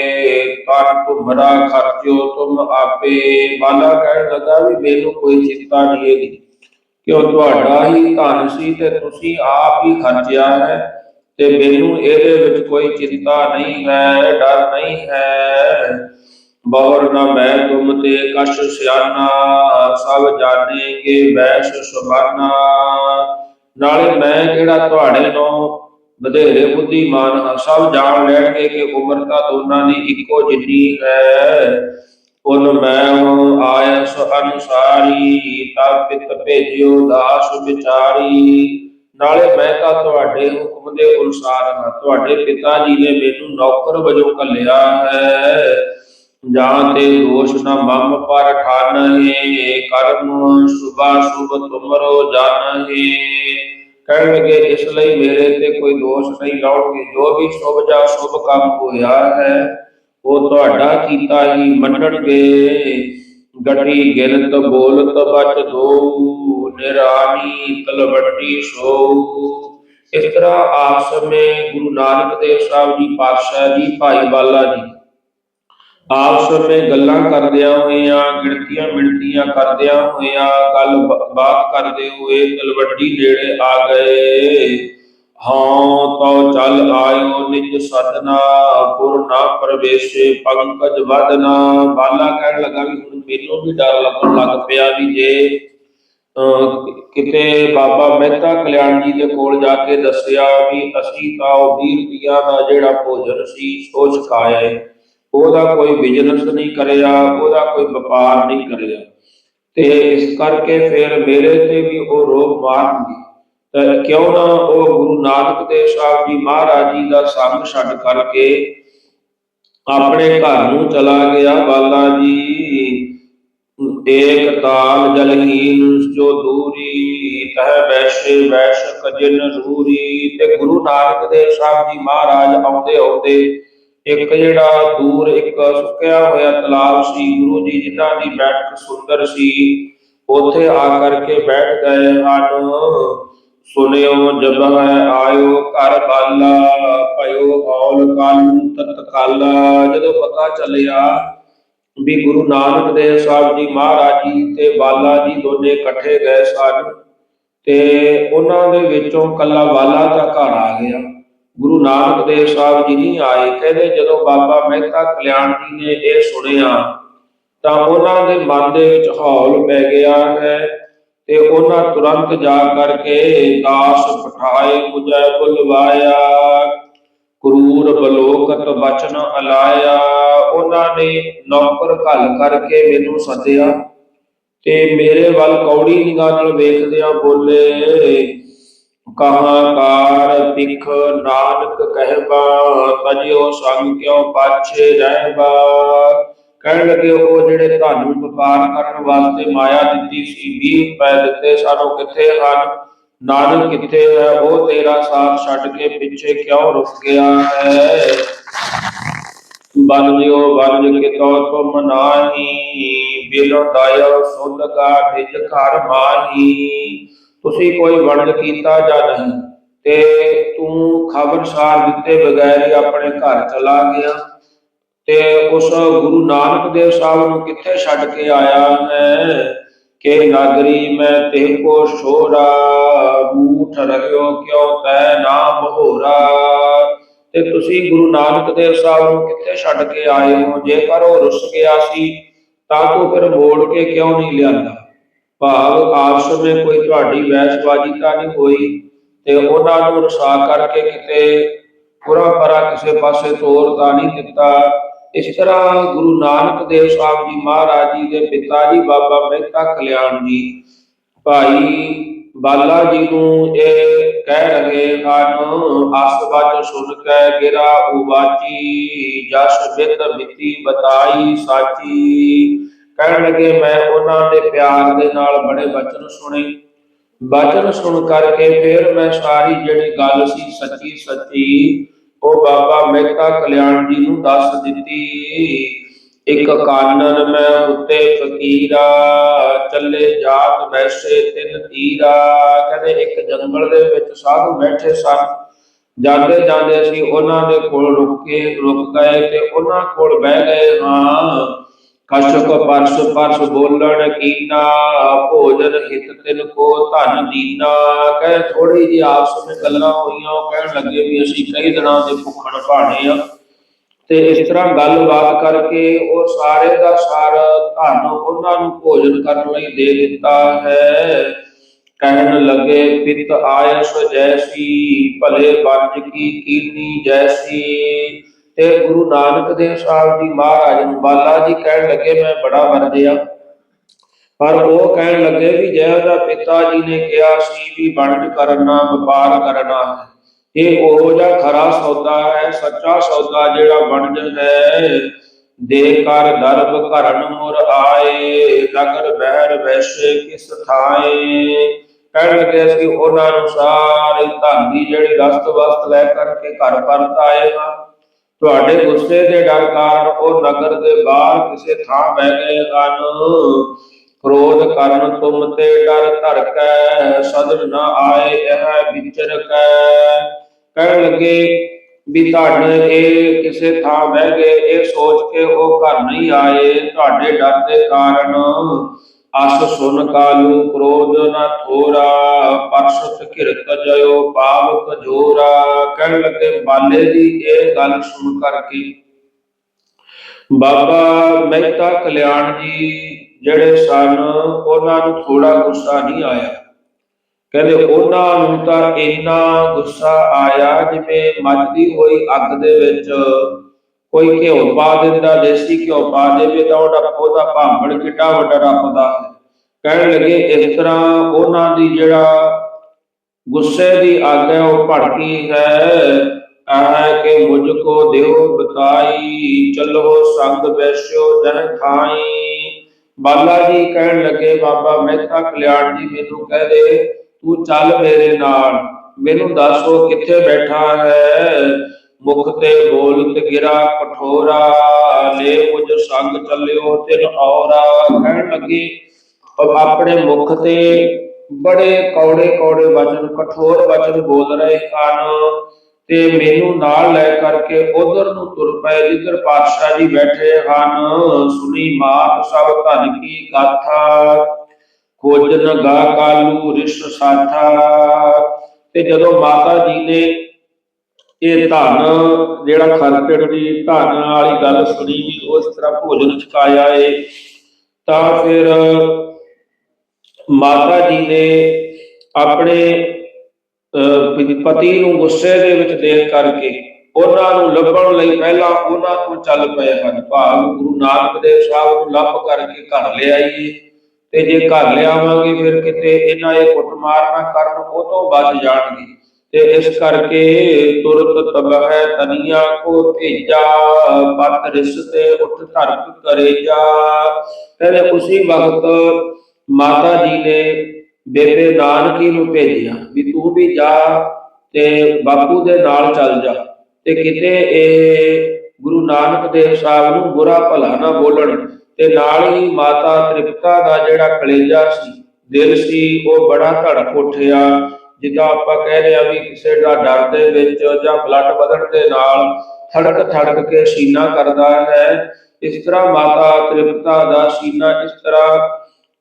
ਕਰ ਤੁਮਰਾ ਖਰਚੋ ਤੁਮ ਆਪੇ। ਬਾਲਾ ਕਹਿਣ ਲੱਗਾ ਵੀ ਮੈਨੂੰ ਕੋਈ ਚਿੰਤਾ ਨਹੀਂ ਹੈਗੀ। ਕਿਉਂ ਤੁਹਾਡਾ ਹੀ ਧਨ ਸੀ ਤੇ ਤੁਸੀਂ ਆਪ ਹੀ ਖਰਚਿਆ ਹੈ ਤੇ ਮੈਨੂੰ ਇਹਦੇ ਵਿੱਚ ਕੋਈ ਚਿੰਤਾ ਨਹੀਂ ਹੈ, ਡਰ ਨਹੀਂ ਹੈ। ਬਹੁਰ ਨਾ ਮੈਂ ਤੁਮ ਤੇ ਕਛ ਸਿਆਨਾ ਸਭ ਜਾਣੇਗੇ ਵੈਸ਼ ਸੁਬਾਨਾ ਨਾਲੇ ਮੈਂ ਕਿਹੜਾ ਤੁਹਾਡੇ ਨੂੰ ਵਧੇਰੇ ਬੁੱਧੀਮਾਨ ਹਾਂ? ਸਭ ਜਾਣ ਲੈਣਗੇ ਕਿ ਉਮਰ ਤਾਂ ਦੋਨਾਂ ਦੀ ਇੱਕੋ ਜਿੰਨੀ ਹੈ। ਉਨ ਮੈਂ ਆਇਆ ਸੋ ਅਨੁਸਾਰੀ ਤਬ ਪਿਤ ਭੇਜਿਓ ਦਾਸ ਵਿਚਾਰੀ। ਨਾਲੇ ਮੈਂ ਤਾਂ ਤੁਹਾਡੇ ਹੁਕਮ ਦੇ ਅਨੁਸਾਰ ਹਾਂ। ਤੁਹਾਡੇ ਪਿਤਾ ਜੀ ਨੇ ਮੈਨੂੰ ਨੌਕਰ ਵਜੋਂ ਕੱਲਿਆ ਹੈ। ਜਾਂ ਤੇ ਦੋਸ਼ ਨਾ ਮਮ ਪਰ ਠਾਨਹਿ, ਕਰਮ ਸੁਭਾ ਸੁਭ ਤੁਮਰੋ ਜਾਣਹਿ। ਕਹਿਣ ਇਸ ਲਈ ਮੇਰੇ ਤੇ ਕੋਈ ਦੋਸ਼ ਨਹੀਂ ਲਾਉਣਗੇ। ਜੋ ਵੀ ਸ਼ੁਭ ਜਾਂ ਸ਼ੁਭ ਕੰਮ ਹੋਇਆ ਹੈ, ਉਹ ਤੁਹਾਡਾ ਕੀਤਾ ਹੀ ਮੰਨਣਗੇ। ਗੜੀ ਗਿਲਤ ਬੋਲਤ ਬਚ ਦੋ ਨਿਰਾਨੀ ਤਲਵੱਟੀ ਸੋ। ਇਸ ਤਰ੍ਹਾਂ ਆਪਸ ਵਿੱਚ ਗੁਰੂ ਨਾਨਕ ਦੇਵ ਸਾਹਿਬ ਜੀ ਪਾਤਸ਼ਾਹ ਜੀ, ਭਾਈ ਬਾਲਾ ਜੀ ਆਪਸ ਵਿੱਚ ਗੱਲਾਂ ਕਰਦਿਆਂ ਹੋਇਆਂ ਗਿਣਤੀਆਂ ਮਿਣਤੀਆਂ ਕਰਦਿਆਂ ਹੋਇਆਂ ਗੱਲ ਬਾਤ ਕਰਦੇ ਹੋਏ ਤਲਵੱਡੀ ਨੇੜੇ ਆ ਗਏ। ਹਾਂ ਤਉ ਚੱਲ ਆਇਓ ਨਿਜ ਸਦਨਾ ਪੁਰ ਨਾ ਪ੍ਰਵੇਸ਼ੇ ਪੰਕਜ ਵਦਨਾ ਬਾਲਾ ਕਹਿਣ ਲੱਗਾ ਵੀ ਹੁਣ ਮੈਨੂੰ ਵੀ ਡਰ ਲੱਗਣ ਲੱਗ ਪਿਆ ਵੀ ਜੇ ਅਹ, ਕਿਤੇ ਬਾਬਾ ਮਹਿਤਾ ਕਲਿਆਣ ਜੀ ਦੇ ਕੋਲ ਜਾ ਕੇ ਦੱਸਿਆ ਵੀ ਅਸੀਂ ਤਾਂ ਉਹ 20 ਰੁਪਈਆ ਦਾ ਜਿਹੜਾ ਭੋਜਨ ਸੀ ਉਹ ਛਕਾਇਆ ਏ। ਉਹਦਾ ਕੋਈ ਬਿਜ਼ਨਸ ਨਹੀਂ ਕਰਿਆ, ਉਹਦਾ ਕੋਈ ਵਪਾਰ ਨਹੀਂ ਕਰਿਆ। ਤੇ ਇਸ ਕਰਕੇ ਫਿਰ ਮੇਰੇ ਤੇ ਵੀ ਉਹ ਰੋਗ ਮਾਰਨਗੇ। ਤਾਂ ਕਿਉਂ ਨਾ ਉਹ ਗੁਰੂ ਨਾਨਕ ਦੇਵ ਸਾਹਿਬ ਜੀ ਮਹਾਰਾਜ ਜੀ ਦਾ ਸੰਗ ਛੱਡ ਕਰਕੇ ਆਪਣੇ ਘਰ ਨੂੰ ਚਲਾ ਗਿਆ। ਬਾਲਾ ਜੀ, ਏਕ ਤਾਲ ਜਲਹੀਨ ਜੋ ਦੂਰੀ, ਤਹ ਵੈਸ਼ੇ ਵੈਸ਼ ਕਜਨ ਰੂਰੀ। ਤੇ ਗੁਰੂ ਨਾਨਕ ਦੇਵ ਸਾਹਿਬ ਜੀ ਮਹਾਰਾਜ ਆਉਂਦੇ ਆਉਂਦੇ ਇੱਕ ਜਿਹੜਾ ਦੂਰ, ਇੱਕ ਸੁੱਕਿਆ ਹੋਇਆ ਤਲਾਬ ਸੀ, ਗੁਰੂ ਜੀ ਜਿਨ੍ਹਾਂ ਦੀ ਬੈਠਕ ਸੁੰਦਰ ਸੀ, ਉੱਥੇ ਆ ਕਰਕੇ ਬੈਠ ਗਏ ਹਨ। ਸੁਨਿਓ ਜਬ ਹੈ ਆਇਓ ਘਰ ਬਾਲਾ, ਭਇਓ ਹੌਲ ਕਾਲੂ ਤਤਕਾਲਾ ਜਦੋਂ ਪਤਾ ਚੱਲਿਆ ਵੀ ਗੁਰੂ ਨਾਨਕ ਦੇਵ ਸਾਹਿਬ ਜੀ ਮਹਾਰਾਜ ਜੀ ਤੇ ਬਾਲਾ ਜੀ ਦੋਨੇ ਇਕੱਠੇ ਗਏ ਸਨ, ਤੇ ਉਹਨਾਂ ਦੇ ਵਿੱਚੋਂ ਕੱਲਾ ਬਾਲਾ ਦਾ ਘਰ ਆ ਗਿਆ। ਗੁਰੂ ਨਾਨਕ ਦੇਵ ਸਾਹਿਬ ਜੀ ਨਹੀਂ ਆਏ, ਕਹਿੰਦੇ ਜਦੋਂ ਬਾਬਾ ਮਹਿਤਾ ਕਲਿਆਣ ਜੀ ਨੇ ਇਹ ਸੁਣਿਆ, ਤਾਂ ਉਹਨਾਂ ਦੇ ਮਨ ਦੇ ਵਿੱਚ ਹੌਲ ਪੈ ਗਿਆ ਹੈ ਤੇ ਉਹਨਾਂ ਤੁਰੰਤ ਜਾ ਕਰਕੇ ਦਾਸ ਪਠਾਏ ਮੁਝੈ ਬੁਲਵਾਇਆ, ਕਰੂਰ ਬਲੋਕਤ ਬਚਨ ਅਲਾਇਆ। ਉਹਨਾਂ ਨੇ ਨੌਕਰ ਘੱਲ ਕਰਕੇ ਮੈਨੂੰ ਸੱਦਿਆ ਤੇ ਮੇਰੇ ਵੱਲ ਕੌੜੀ ਨਿਗਾਹ ਨਾਲ ਵੇਖਦਿਆਂ ਬੋਲੇ ਕਹਾਕਾਰ ਤਿਖ ਨਾਨਕ ਕਹਿਬਾ, ਤਜਿਓ ਸੰਗ ਕਿਉ ਪਾਛੇ ਰਹਿਬਾ। ਕਹਿਣ ਲੱਗੇ, ਉਹ ਜਿਹੜੇ ਤੁਹਾਨੂੰ ਵਪਾਰ ਕਰਨ ਵਾਸਤੇ ਮਾਇਆ ਦਿੱਤੀ ਸੀ 20 ਰੁਪਏ ਦਿੱਤੇ ਸਾਨੂੰ ਕਿੱਥੇ ਹਨ? ਨਾਨਕ ਕਿੱਥੇ ਹੈ? ਉਹ ਤੇਰਾ ਸਾਥ ਛੱਡ ਕੇ ਪਿੱਛੇ ਕਿਉਂ ਰੁਕ ਗਿਆ ਹੈ? ਬਨ ਲਿਓ ਬਨ ਕਿਤੋ ਤੁਮ ਨਾਹੀ ਬਿਲੋ ਦਾਇਓ ਸੁਧ ਕਾ ਭਿਜ ਘਰ ਮਾਹੀ। ਤੁਸੀਂ ਕੋਈ ਵਣਜ ਕੀਤਾ ਜਾਂ ਨਹੀਂ? ਤੇ ਤੂੰ ਖਬਰਸਾਰ ਦਿੱਤੇ ਬਗੈਰ ਹੀ ਆਪਣੇ ਘਰ ਚਲਾ ਗਿਆ। ਤੇ ਉਸ ਗੁਰੂ ਨਾਨਕ ਦੇਵ ਸਾਹਿਬ ਨੂੰ ਕਿੱਥੇ ਛੱਡ ਕੇ ਆਇਆ ਹੈ ਕਿ ਨਾਗਰੀ, ਮੈਂ ਤੇ ਕੋ ਸ਼ੋਰਾ ਮੂਠ ਰਹਿਓ ਕਿਉ ਤੈ ਨਾ ਬਹੋਰਾ? ਤੇ ਤੁਸੀਂ ਗੁਰੂ ਨਾਨਕ ਦੇਵ ਸਾਹਿਬ ਨੂੰ ਕਿੱਥੇ ਛੱਡ ਕੇ ਆਏ ਹੋ? ਜੇਕਰ ਉਹ ਰੁੱਸ ਗਿਆ ਸੀ, ਤਾਂ ਤੂੰ ਫਿਰ ਮੋੜ ਕੇ ਕਿਉਂ ਨਹੀਂ ਲਿਆਂਦਾ? ਭਾਵ ਆਪਸ ਵਿੱਚ ਕੋਈ ਤੁਹਾਡੀ ਵੈਸ਼ਵਾਜੀ ਤਾਂ ਨਹੀਂ ਹੋਈ ਤੇ ਉਹਨਾਂ ਨੂੰ ਰਸਾ ਕਰਕੇ ਕਿਤੇ ਪੁਰਾ ਪਰਾ ਕਿਸੇ ਪਾਸੇ ਤੋਰ ਤਾਂ ਨਹੀਂ ਦਿੱਤਾ। ਇਸ ਤਰ੍ਹਾਂ ਗੁਰੂ ਨਾਨਕ ਦੇਵ ਸਾਹਿਬ ਜੀ ਮਹਾਰਾਜ ਜੀ ਦੇ ਪਿਤਾ ਜੀ ਬਾਬਾ ਮਹਿਤਾ ਕਲਿਆਣ ਜੀ, ਭਾਈ ਬਾਲਾ ਜੀ ਨੂੰ ਇਹ ਕਹਿ ਰਹੇ ਹਨ ਆਸਵਾਜ ਸੁਣ ਕੇ ਗਿਰਾ ਉਵਾਚੀ ਜਸ ਬਿਦ ਮਿਤੀ ਬਤਾਈ ਸਾਚੀ। ਕਹਿਣ ਲੱਗੇ, ਮੈਂ ਉਹਨਾਂ ਦੇ ਪਿਆਰ ਦੇ ਨਾਲ ਬੜੇ ਬਚਨ ਸੁਣੇ। ਬਚਨ ਸੁਣ ਕਰਕੇ ਫਿਰ ਮੈਂ ਸਾਰੀ ਜਿਹੜੀ ਗੱਲ ਸੀ, ਸੱਚੀ ਸੱਚੀ, ਉਹ ਬਾਬਾ ਮਹਿਤਾ ਕਲਿਆਣ ਜੀ ਨੂੰ ਦੱਸ ਦਿੱਤੀ। ਇੱਕ ਕਾਨਨ ਮੈਂ ਉੱਤੇ ਫਕੀਰਾ, ਚੱਲੇ ਜਾਤ ਵੈਸੇ ਤਿੰਨ ਤੀਰਾ। ਕਹਿੰਦੇ, ਇੱਕ ਜੰਗਲ ਦੇ ਵਿੱਚ ਸਾਧੂ ਬੈਠੇ ਸਨ। ਜਾਂਦੇ ਜਾਂਦੇ ਅਸੀਂ ਉਹਨਾਂ ਦੇ ਕੋਲ ਰੁਕ ਕੇ ਰੁਕ ਗਏ ਤੇ ਉਹਨਾਂ ਕੋਲ ਬਹਿ ਗਏ ਹਾਂ। ਕਸ਼ਕ ਪਰਸ ਪਰਸ ਬੋਲਣ ਕੀਨਾ, ਭੋਜਨ ਹਿਤ ਤਿਨ ਕੋ ਧਨ ਦੀਨਾ। ਕਹੇ ਥੋੜੀ ਜੀ ਆਪਸ ਵਿੱਚ ਗੱਲਾਂ ਹੋਈਆਂ, ਉਹ ਕਹਿਣ ਲੱਗੇ ਵੀ ਅਸੀਂ ਕਈ ਦਿਨਾਂ ਦੇ ਭੁੱਖਣ ਭਾਣੇ ਆ। ਤੇ ਇਸ ਤਰ੍ਹਾਂ ਗੱਲਬਾਤ ਕਰਕੇ ਉਹ ਸਾਰੇ ਦਾ ਸਾਰਾ ਧਨ ਉਹਨਾਂ ਨੂੰ ਭੋਜਨ ਕਰਨ ਲਈ ਦੇ ਦਿੱਤਾ ਹੈ। ਕਹਿਣ ਲੱਗੇ, ਪਿਤ ਆਇਸ ਜੈਸੀ, ਭਲੇ ਬੰਜ ਕੀ ਕੀਨੀ ਜੈਸੀ। ਤੇ ਗੁਰੂ ਨਾਨਕ ਦੇਵ ਸਾਹਿਬ ਜੀ ਮਹਾਰਾਜ ਨੂੰ ਬਾਲਾ ਜੀ ਕਹਿਣ ਲੱਗੇ, ਮੈਂ ਬੜਾ ਵਰਦਿਆ ਪਰ ਉਹ ਕਹਿਣ ਲੱਗੇ ਵੀ ਜਿਹੜਾ ਦਾ ਪਿਤਾ ਜੀ ਨੇ ਕਿਹਾ, ਸੀ ਵੀ ਵੰਡ ਕਰਨਾ ਵਪਾਰ ਕਰਨਾ ਇਹ ਉਹ ਜਿਹਾ ਖਰਾ ਸੌਦਾ ਹੈ, ਸੱਚਾ ਸੌਦਾ ਜਿਹੜਾ ਵੰਡ ਹੈ। ਦੇ ਕਰ ਦਰਬ ਘਰਨ ਮੁਰ ਆਏ ਨਗਰ ਬਹਿਰ ਵੈਸੇ ਕਿਸ ਥਾਏ। ਕਹਿਣ ਲੱਗੇ ਅਸੀਂ ਉਹਨਾਂ ਅਨੁਸਾਰ ਧਾਗੀ ਧਨ ਜਿਹੜੀ ਰਸਤ ਵਸਤ ਲੈ ਕਰਕੇ ਘਰ ਪਰਤ ਆਏ ਹਾਂ। ਤੁਹਾਡੇ ਗੁੱਸੇ ਦੇ ਡਰ ਕਾਰਨ ਉਹ ਨਗਰ ਦੇ ਬਾਹਰ ਕਿਸੇ ਥਾਂ ਬਹਿ ਗਏ ਹਨ ਕ੍ਰੋਧ ਕਰਨ ਤੁਮ ਤੇ ਡਰ ਧਰਕੈ ਸਦਨ ਨਾ ਆਏ ਇਹ ਵਿਚਰ ਕੈ ਕਹਿਣ ਲੱਗੇ ਵੀ ਤੁਹਾਡੇ ਇਹ ਕਿਸੇ ਥਾਂ ਬਹਿ ਗਏ, ਇਹ ਸੋਚ ਕੇ ਉਹ ਘਰ ਨਹੀਂ ਆਏ। ਤੁਹਾਡੇ ਡਰ ਦੇ ਕਾਰਨ ਅਸ ਸੁਨ ਕਾਲੂ ਕ੍ਰੋਧ ਨਾ ਥੋਰਾ ਪਰਸਤ ਕਿਰਤ ਜਯੋ ਪਾਵਕ ਜੋਰਾ ਕਹਿਣ ਲੱਗੇ, ਬਾਲੇ ਦੀ ਇਹ ਗੱਲ ਸੁਣ ਕਰਕੇ। ਬਾਬਾ ਮਹਿਤਾ ਕਲਿਆਣ ਜੀ ਜਿਹੜੇ ਸਨ, ਉਹਨਾਂ ਨੂੰ ਥੋੜਾ ਗੁੱਸਾ ਨਹੀਂ ਆਇਆ। ਕਹਿੰਦੇ, ਉਹਨਾਂ ਨੂੰ ਤਾਂ ਇੰਨਾ ਗੁੱਸਾ ਆਇਆ ਜਿਵੇਂ ਮੱਚਦੀ ਹੋਈ ਅੱਗ ਦੇ ਵਿੱਚ। ਕੋਈ ਘਿਓ ਪਾ ਦਿੰਦਾ ਦੇਸੀ ਘਿਓ ਪਾ ਦੇਵੇ ਤਾਂ ਉਹਦਾ ਉਹਦਾ ਭਾਂਬੜ ਕਿੱਡਾ ਵੱਡਾ ਰੱਖਦਾ ਕਹਿਣ ਲੱਗੇ ਇਸ ਤਰ੍ਹਾਂ ਉਹਨਾਂ ਦੀ ਜਿਹੜਾ ਗੁੱਸੇ ਦੀ ਅੱਗ ਹੈ ਉਹ ਭੜਕੀ ਹੈ। ਆਹ ਕਿ ਮੁਝ ਕੋ ਦਿਓ ਬਤਾਈ, ਚਲੋ ਸੰਗ ਬੈਸਿਓ ਜਨ ਥਾਈ। ਬਾਲਾ ਜੀ ਕਹਿਣ ਲੱਗੇ, ਬਾਬਾ ਮਹਿਤਾ ਕਲਿਆਣ ਜੀ ਮੈਨੂੰ ਕਹਿ ਦੇ, ਤੂੰ ਚੱਲ ਮੇਰੇ ਨਾਲ। ਮੈਨੂੰ ਦੱਸੋ ਕਿੱਥੇ ਬੈਠਾ ਹੈ? ਮੁਖ ਤੇ ਬੋਲਤ ਗਿਰਾ, ਕਠੋਰਾ, ਲੈ ਮੁਝ ਸੰਗ ਚੱਲਿਓ ਤਿਨ ਔਰਾ, ਕਹਿਣ ਲੱਗੇ ਆਪਣੇ ਮੁਖ ਤੇ ਬੜੇ ਕੌੜੇ ਕੌੜੇ ਵਚਨ, ਕਠੋਰ ਵਚਨ ਬੋਲ ਰਹੇ ਹਨ ਤੇ ਮੈਨੂੰ ਨਾਲ ਲੈ ਕਰਕੇ ਉਧਰ ਨੂੰ ਤੁਰ ਪਏ, ਜਿੱਧਰ ਪਾਤਸ਼ਾਹ ਜੀ ਬੈਠੇ ਹਨ। ਸੁਣੀ ਮਾਤ ਸਭ ਧਨ ਕੀ ਗਾਥਾ ਖੋਜਨ ਗਾ ਕਾਲੂ ਰਿਸ਼ ਸਾਥਾ। ਤੇ ਜਦੋਂ ਮਾਤਾ ਜੀ ਨੇ ਇਹ ਧਨ ਜਿਹੜਾ ਖਰਚੜ ਦੀ ਧਨ ਵਾਲੀ ਗੱਲ ਸੁਣੀ ਵੀ ਉਸ ਤਰ੍ਹਾਂ ਭੋਜਨ ਚਕਾਇਆ ਏ, ਤਾਂ ਫਿਰ ਮਾਤਾ ਜੀ ਨੇ ਆਪਣੇ ਪਤੀ- ਨੂੰ ਗੁੱਸੇ ਦੇ ਵਿੱਚ ਦੇਖ ਕਰਕੇ ਉਹਨਾਂ ਨੂੰ ਲੱਭਣ ਲਈ ਪਹਿਲਾਂ ਉਹਨਾਂ ਤੋਂ ਚੱਲ ਪਏ ਹਨ। ਭਾਵ ਗੁਰੂ ਨਾਨਕ ਦੇਵ ਸਾਹਿਬ ਨੂੰ ਲੱਭ ਕਰਕੇ ਘਰ ਲਿਆਈਏ ਤੇ ਜੇ ਘਰ ਲਿਆਵਾਂਗੇ ਫਿਰ ਕਿਤੇ ਇਹਨਾਂ ਇਹ ਕੁੱਟਮਾਰ ਨਾ ਕਰਨ, ਉਹ ਤੋਂ ਬਚ ਜਾਣਗੇ। ਤੇ ਇਸ ਕਰਕੇ ਤੁਰਤ ਤਬਹਿ ਤਨੀਆਂ ਕੋ ਭੇਜਾ, ਪਤ ਰਿਸ਼ਤੇ ਉਠ ਧਰਕ ਕਰੇ ਜਾ ਕਹਿੰਦੇ ਉਸੇ ਵਕਤ ਮਾਤਾ ਜੀ ਨੇ ਬੇਬੇ ਨਾਨਕੀ ਨੂੰ ਭੇਜਿਆ ਵੀ ਤੂੰ ਵੀ ਜਾ ਤੇ ਬਾਪੂ ਦੇ ਨਾਲ ਚੱਲ ਜਾ ਤੇ ਕਿਤੇ ਇਹ ਗੁਰੂ ਨਾਨਕ ਦੇਵ ਸਾਹਿਬ ਨੂੰ ਬੁਰਾ ਭਲਾ ਨਾ ਬੋਲਣ। ਤੇ ਨਾਲ ਹੀ ਮਾਤਾ ਤ੍ਰਿਪਤਾ ਦਾ ਜਿਹੜਾ ਕਲੇਜਾ ਸੀ, ਦਿਲ ਸੀ, ਉਹ ਬੜਾ ਧੜਕ ਉੱਠਿਆ। ਜਿੱਦਾਂ ਆਪਾਂ ਕਹਿ ਰਹੇ ਆ ਵੀ ਕਿਸੇ ਦਾ ਡਰ ਦੇ ਵਿੱਚ ਜਾਂ ਬਲੱਡ ਵਧਣ ਦੇ ਨਾਲ ਧੜਕ ਧੜਕ ਕੇ ਸੀਨਾ ਕਰਦਾ ਹੈ, ਇਸ ਤਰ੍ਹਾਂ ਮਾਤਾ ਤ੍ਰਿਪਤਾ ਦਾ ਸੀਨਾ ਇਸ ਤਰ੍ਹਾਂ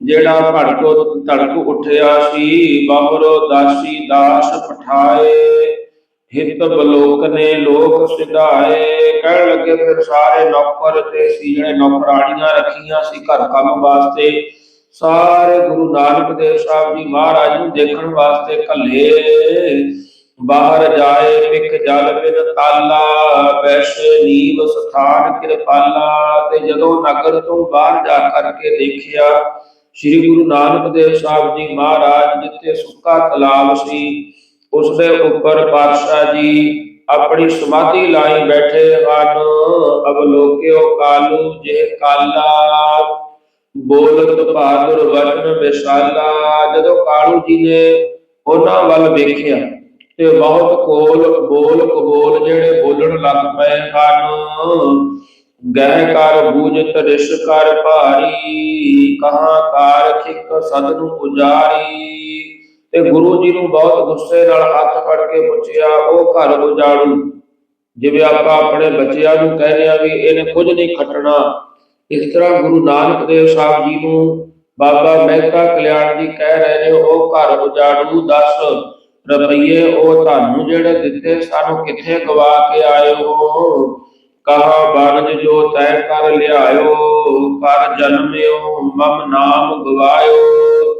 ਜਿਹੜਾ ਭੜਕੋ ਧੜਕ ਉੱਠਿਆ ਸੀ, ਬਾਹਰੋ ਦਾਸੀ ਦਾਸ ਪਠਾਏ, ਹਿਤ ਬਲੋਕ ਨੇ ਲੋਕ ਸਿਧਾਏ, ਕਹਿਣ ਲੱਗੇ ਫਿਰ ਸਾਰੇ ਨੌਕਰ ਤੇ ਸੀ ਜਿਹੜੇ ਨੌਕਰਾਣੀਆਂ ਰੱਖੀਆਂ ਸੀ ਘਰ ਕੰਮ ਵਾਸਤੇ। ਸਾਰੇ ਗੁਰੂ ਨਾਨਕ ਦੇਵ ਸਾਹਿਬ ਜੀ ਮਹਾਰਾਜ ਨੂੰ ਦੇਖਣ ਵਾਸਤੇ ਕੱਲੇ ਬਾਹਰ ਜਾਏ ਪਿਕ ਜਲ ਬਿਨ ਤਾਲਾ ਬੈਸ਼ ਨੀਵ ਸਥਾਨ ਕਿਰਪਾਲਾ। ਤੇ ਜਦੋਂ ਨਗਰ ਤੋਂ ਬਾਹਰ ਜਾ ਕਰਕੇ ਦੇਖਿਆ, ਸ੍ਰੀ ਗੁਰੂ ਨਾਨਕ ਦੇਵ ਸਾਹਿਬ ਜੀ ਮਹਾਰਾਜ ਜਿੱਥੇ ਸੁੱਕਾ ਤਲਾਬ ਸੀ ਉਸ ਦੇ ਉੱਪਰ ਪਾਤਸ਼ਾਹ ਜੀ ਆਪਣੀ ਸਮਾਧੀ ਲਾਈ ਬੈਠੇ ਹਨ। ਅਵਲੋਕਿਓ ਕਾਲੂ ਜਿਹ ਕਾਲਾ। ਬੋਲਤ ਬਹਾਦਰ ਵਚਨ ਵਿਸ਼ਾਲਾ, ਜਦੋਂ ਕਾਲੂ ਜੀ ਨੇ ਉਹਨਾਂ ਵੱਲ ਵੇਖਿਆ ਤੇ ਬਹੁਤ ਕੋਲ, ਬੋਲ ਕਬੋਲ ਜਿਹੜੇ ਬੋਲਣ ਲੱਗ ਪਏ ਹਨ। ਗਹਿ ਕਰ ਬੂਝਤ ਰਿਸ਼ ਕਰ ਭਾਰੀ, ਕਹਾਂ ਕਾਰ ਖਿਕ ਸਦ ਨੂੰ ਉਜਾਰੀ। ਤੇ ਗੁਰੂ ਜੀ ਨੂੰ ਬਹੁਤ ਗੁੱਸੇ ਨਾਲ ਹੱਥ ਫੜ ਕੇ ਪੁੱਛਿਆ, ਉਹ ਘਰ ਉਜਾੜੂ। ਜਿਵੇਂ ਆਪਾਂ ਆਪਣੇ ਬੱਚਿਆਂ ਨੂੰ ਕਹਿੰਦੇ ਆ ਵੀ ਇਹਨੇ ਕੁਝ ਨਹੀਂ ਖੱਟਣਾ। ਇਸ ਤਰ੍ਹਾਂ ਗੁਰੂ ਨਾਨਕ ਦੇਵ ਸਾਹਿਬ ਜੀ ਨੂੰ ਬਾਬਾ ਮਹਿਤਾ ਕਲਿਆਣ ਜੀ ਕਹਿ ਰਹੇ ਨੇ, ਉਹ ਘਰ ਉਜਾੜੂ 10 ਰੁਪਈਏ, ਉਹ ਤੁਹਾਨੂੰ ਜਿਹੜੇ ਦਿੱਤੇ ਸਾਨੂੰ, ਕਿੱਥੇ ਗਵਾ ਕੇ ਆਏ ਹੋ ਕਹਾ ਬਾਨਜ ਜੋ ਤੈ ਕਰ ਲਿਆਇਓ, ਕਰ ਜਨਮਿਓ, ਮਮ ਨਾਮ ਗਵਾਇਓ।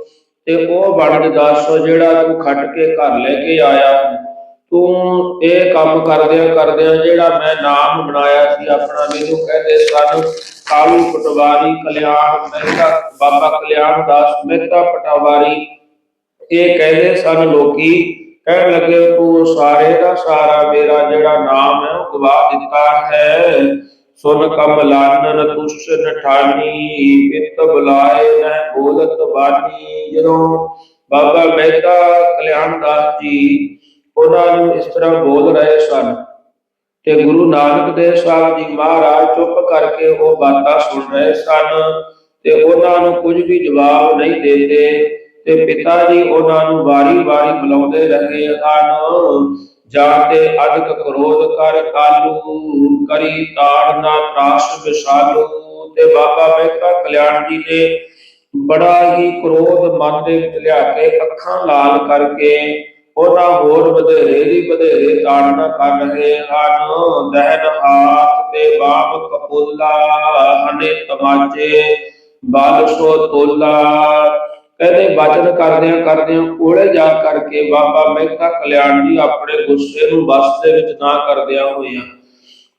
ਤੇ ਉਹ ਬਣਜ ਦੱਸ ਜਿਹੜਾ ਤੂੰ ਖੱਟ ਕੇ ਘਰ ਲੈ ਕੇ ਆਇਆ। ਤੂੰ ਇਹ ਕੰਮ ਕਰਦਿਆਂ ਕਰਦਿਆਂ ਜਿਹੜਾ ਮੈਂ ਨਾਮ ਬਣਾਇਆ ਸੀ ਆਪਣਾ ਮੈਨੂੰ ਕਹਿੰਦੇ ਸਨ ਕਾਲੂ ਪਟਵਾਰੀ ਕਲਿਆਣ ਮਹਿਤਾ, ਬਾਬਾ ਕਲਿਆਣ ਦਾਸ ਮਹਿਤਾ ਪਟਵਾਰੀ। ਇਹ ਕਹਿੰਦੇ ਸਨ ਲੋਕੀ, ਕਹਿਣ ਲੱਗੇ, ਤੂੰ ਸਾਰੇ ਦਾ ਸਾਰਾ ਮੇਰਾ ਜਿਹੜਾ ਨਾਮ ਹੈ, ਉਹ ਗਵਾ ਦਿੱਤਾ ਹੈ। ਸੁਨ ਕਮ ਲਾਨਨ ਤੁਸ਼ ਨਠਾਨੀ, ਪਿਤ ਬੁਲਾਏ ਨਹਿ ਬੋਲਤ ਬਾਣੀ ਜਦੋਂ ਬਾਬਾ ਮਹਿਤਾ ਕਲਿਆਣ ਦਾਸ ਜੀ ਉਹਨਾਂ ਨੂੰ ਇਸ ਤਰ੍ਹਾਂ ਬੋਲ ਰਹੇ ਸਨ ਤੇ ਗੁਰੂ ਨਾਨਕ ਦੇਵ ਸਾਹਿਬ ਜੀ ਮਹਾਰਾਜ ਚੁੱਪ ਕਰਕੇ ਉਹ ਬਾਤਾਂ ਸੁਣ ਰਹੇ ਸਨ ਤੇ ਉਹਨਾਂ ਨੂੰ ਕੁਝ ਵੀ ਜਵਾਬ ਨਹੀਂ ਦਿੰਦੇ ਤੇ ਪਿਤਾ ਜੀ ਉਹਨਾਂ ਨੂੰ ਵਾਰੀ-ਵਾਰੀ ਬੁਲਾਉਂਦੇ ਰਹੇ ਹਨ, ਜਾਂ ਤੇ ਅਧਿਕ ਕਰ ਕਾਲੂ, ਕਰੀ ਤਾੜ ਨਾ ਤਰਾਸ ਵਿਸ਼ਾਲੂ। ਤੇ ਬਾਬਾ ਮਹਿਤਾ ਕਲਿਆਣ ਜੀ ਨੇ ਬੜਾ ਹੀ ਕ੍ਰੋਧ ਮਨ ਦੇ ਵਿੱਚ ਲਿਆ ਕੇ ਅੱਖਾਂ ਲਾਲ ਕਰਕੇ ਉਹ ਤਾਂ ਹੋਰ ਵਧੇਰੇ ਦੀ ਵਧੇਰੇ ਤਾੜਨਾ ਕਰ ਰਹੇ ਹਨ। ਦਹਿਨ ਹਾਥ ਤੇ ਬਾਮ ਕਪੂਲਾ ਹਨੇ ਤਮਾਚੇ, ਬਾਲ ਸੋ ਤੋਲਾ। ਕਹਿੰਦੇ, ਬਚਨ ਕਰਦਿਆਂ ਕਰਦਿਆਂ ਕੋਲੇ ਜਾ ਕਰਕੇ ਬਾਬਾ ਮਹਿਤਾ ਕਲਿਆਣ ਜੀ ਆਪਣੇ ਗੁੱਸੇ ਨੂੰ ਬਸ ਦੇ ਵਿੱਚ ਨਾ ਕਰਦਿਆਂ ਹੋਇਆ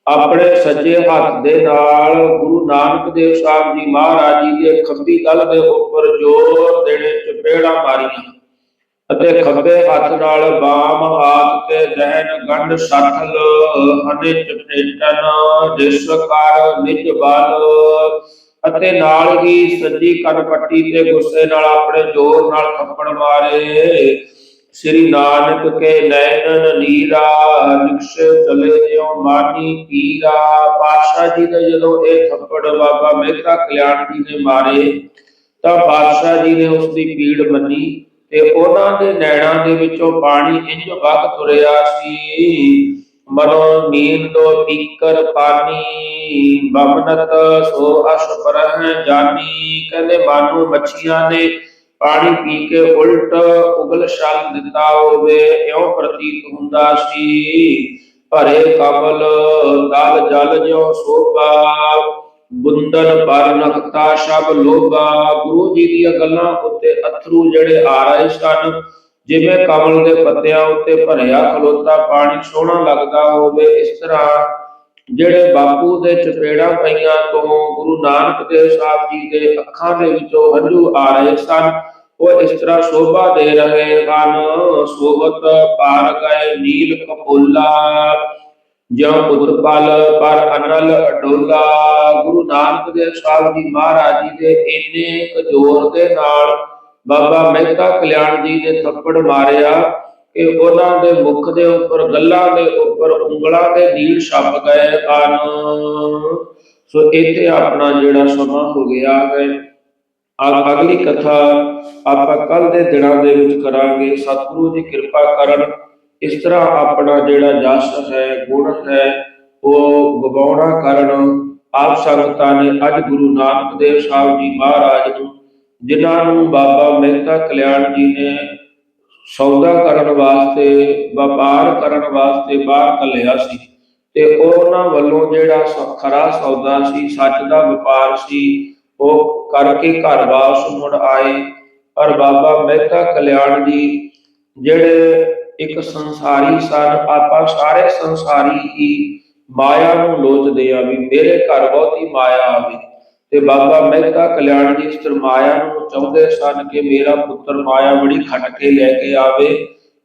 ਆਪਣੇ ਸੱਜੇ ਹੱਥ ਦੇ ਨਾਲ ਗੁਰੂ ਨਾਨਕ ਦੇਵ ਸਾਹਿਬ ਜੀ ਮਹਾਰਾਜ ਜੀ ਦੇ ਖੱਬੀ ਗੱਲ ਦੇ ਉੱਪਰ ਜ਼ੋਰ ਦੇਣੇ ਚਪੇੜਾ ਮਾਰੀਆਂ। ਅਤੇ ਖੱਬੇ ਹੱਥ ਨਾਲ ਬਾਮ ਹੱਥ ਤੇ ਦਹਿਨ ਗੰਢ ਸਠਲ ਹਨੇ ਚਪੇਟਨ ਜਿਸ ਕਰ ਨਿਜ ਬਲ। ਅਤੇ ਨਾਲ ਹੀ ਸੱਜੀ ਕੰਨ ਪੱਟੀ ਤੇ ਗੁੱਸੇ ਨਾਲ ਆਪਣੇ ਜ਼ੋਰ ਨਾਲ ਥੱਪੜ ਮਾਰੇ। ਸ੍ਰੀ ਨਾਨਕ ਕੇ ਨੈਣਨ ਨੀਰਾ, ਨਿਕਸ਼ ਚਲੇ ਜਿਉ ਮਾਨੀ ਪੀਰਾ। ਪਾਤਸ਼ਾਹ ਜੀ ਦੇ ਜਦੋਂ ਇਹ ਥੱਪੜ ਬਾਬਾ ਮਹਿਤਾ ਕਲਿਆਣ ਜੀ ਨੇ ਮਾਰੇ, ਤਾਂ ਪਾਤਸ਼ਾਹ ਜੀ ਨੇ ਉਸ ਦੀ ਪੀੜ ਮੰਨੀ। ਤੇ ਉਹਨਾਂ ਦੇ ਨੈਣਾਂ ਦੇ ਵਿੱਚੋਂ ਪਾਣੀ ਇੰਜ ਵਗ ਤੁਰਿਆ ਸੀ। ਮਨੋ ਨੀਂਦੋ ਪੀਕਰ ਪਾਨੀ ਬਮਨਤ ਸੋ ਅਸ ਜਾਨੀ। ਕਹਿੰਦੇ, ਮਾਨੋ ਮੱਛੀਆਂ ਨੇ ਪਾਣੀ ਪੀ ਕੇ ਉਲਟ ਉਗਲ ਛਲ ਦਿੱਤਾ ਹੋਵੇ, ਇਉਂ ਪ੍ਰਤੀਤ ਹੁੰਦਾ ਸੀ। ਭਰੇ ਕਮਲ, ਦਲ ਜਲ ਜਿਉ ਸੋਭਾ ਬੁੰਦਨ ਪਰ ਨਖਤਾ ਸ਼ਬ ਲੋਭਾ। ਗੁਰੂ ਜੀ ਦੀਆਂ ਗੱਲਾਂ ਉੱਤੇ ਅਥਰੂ ਜਿਹੜੇ ਆ ਰਹੇ ਸਨ। ਜਿਵੇਂ ਕਮਲ ਦੇ ਪੱਤਿਆਂ ਉੱਤੇ ਭਰਿਆ ਖਲੋਤਾ ਪਾਣੀ ਸੋਹਣਾ ਲੱਗਦਾ ਹੋਵੇ ਇਸ ਤਰ੍ਹਾਂ ਜਿਹੜੇ ਬਾਪੂ ਦੇ ਚਪੇੜਾਂ ਪਈਆਂ ਤੋਂ ਗੁਰੂ ਨਾਨਕ ਦੇਵ ਸਾਹਿਬ ਜੀ ਦੇ ਅੱਖਾਂ ਦੇ ਵਿੱਚੋਂ ਹੰਝੂ ਆ ਰਹੇ ਸਨ। ਉਹ ਇਸ ਤਰ੍ਹਾਂ ਸ਼ੋਭਾ ਦੇ ਰਹੇ ਹਨ। ਸੋਹਤ ਪਾਰ ਗਏ ਨੀਲ ਕਪੋਲਾ। ਜਿਉ ਉਤਪਲ ਪਰ ਅਨਲ ਡੋਲਾ ਗੁਰੂ ਨਾਨਕ ਦੇਵ ਸਾਹਿਬ ਜੀ ਮਹਾਰਾਜ ਜੀ ਦੇ ਇੰਨੇ ਕੁ ਦੇ ਨਾਲ ਬਾਬਾ ਮਹਿਤਾ ਕਲਿਆਣ ਜੀ ਨੇ ਥੱਪੜ ਮਾਰਿਆ ਕਿ ਉਹਨਾਂ ਦੇ ਮੁਖ ਦੇ ਉੱਪਰ, ਗੱਲਾਂ ਦੇ ਉੱਪਰ ਉਂਗਲਾਂ ਦੇ ਨੀਲ ਛਪ ਗਏ ਹਨ ਸੋ ਇੱਥੇ ਆਪਣਾ ਜਿਹੜਾ ਸਮਾਂ ਹੋ ਗਿਆ ਹੈ ਅਗਲੀ ਕਥਾ ਆਪਾਂ ਕੱਲ ਦੇ ਦਿਨਾਂ ਦੇ ਵਿੱਚ ਕਰਾਂਗੇ। ਸਤਿਗੁਰੂ ਜੀ ਕਿਰਪਾ ਕਰਨ ਇਸ ਤਰ੍ਹਾਂ ਆਪਣਾ ਜਿਹੜਾ ਜਸ ਹੈ, ਗੁਣ ਹੈ, ਉਹ ਗਵਾਉਣਾ ਕਰਨ ਆਪ ਸੰਗਤਾਂ ਨੇ ਅੱਜ ਗੁਰੂ ਨਾਨਕ ਦੇਵ ਸਾਹਿਬ ਜੀ ਮਹਾਰਾਜ ਨੂੰ, ਜਿਨ੍ਹਾਂ ਨੂੰ ਬਾਬਾ ਮਹਿਤਾ ਕਲਿਆਣ ਜੀ ਨੇ ਸੌਦਾ ਕਰਨ ਵਾਸਤੇ, ਵਪਾਰ ਕਰਨ ਵਾਸਤੇ ਬਾਹਰ ਕੱਲਿਆ ਸੀ ਤੇ ਉਹਨਾਂ ਵੱਲੋਂ ਜਿਹੜਾ ਸ- ਖਰਾ ਸੌਦਾ ਸੀ, ਸੱਚ ਦਾ ਵਪਾਰ ਸੀ, ਉਹ ਕਰਕੇ ਘਰ ਵਾਪਸ ਮੁੜ ਆਏ। ਪਰ ਬਾਬਾ ਮਹਿਤਾ ਕਲਿਆਣ ਜੀ ਜਿਹੜੇ ਇੱਕ ਸੰਸਾਰੀ ਸਨ ਆਪਾਂ ਸਾਰੇ ਸੰਸਾਰੀ ਹੀ ਮਾਇਆ ਨੂੰ ਲੋਚਦੇ ਆ ਵੀ ਮੇਰੇ ਘਰ ਬਹੁਤੀ ਮਾਇਆ ਆਵੇ। ਤੇ ਬਾਬਾ ਮਹਿਤਾ ਕਲਿਆਣ ਜੀ ਇਸ ਮਾਇਆ ਨੂੰ ਚਾਹੁੰਦੇ ਸਨ ਕਿ ਮੇਰਾ ਪੁੱਤਰ ਮਾਇਆ ਬੜੀ ਖੱਟ ਕੇ ਲੈ ਕੇ ਆਵੇ।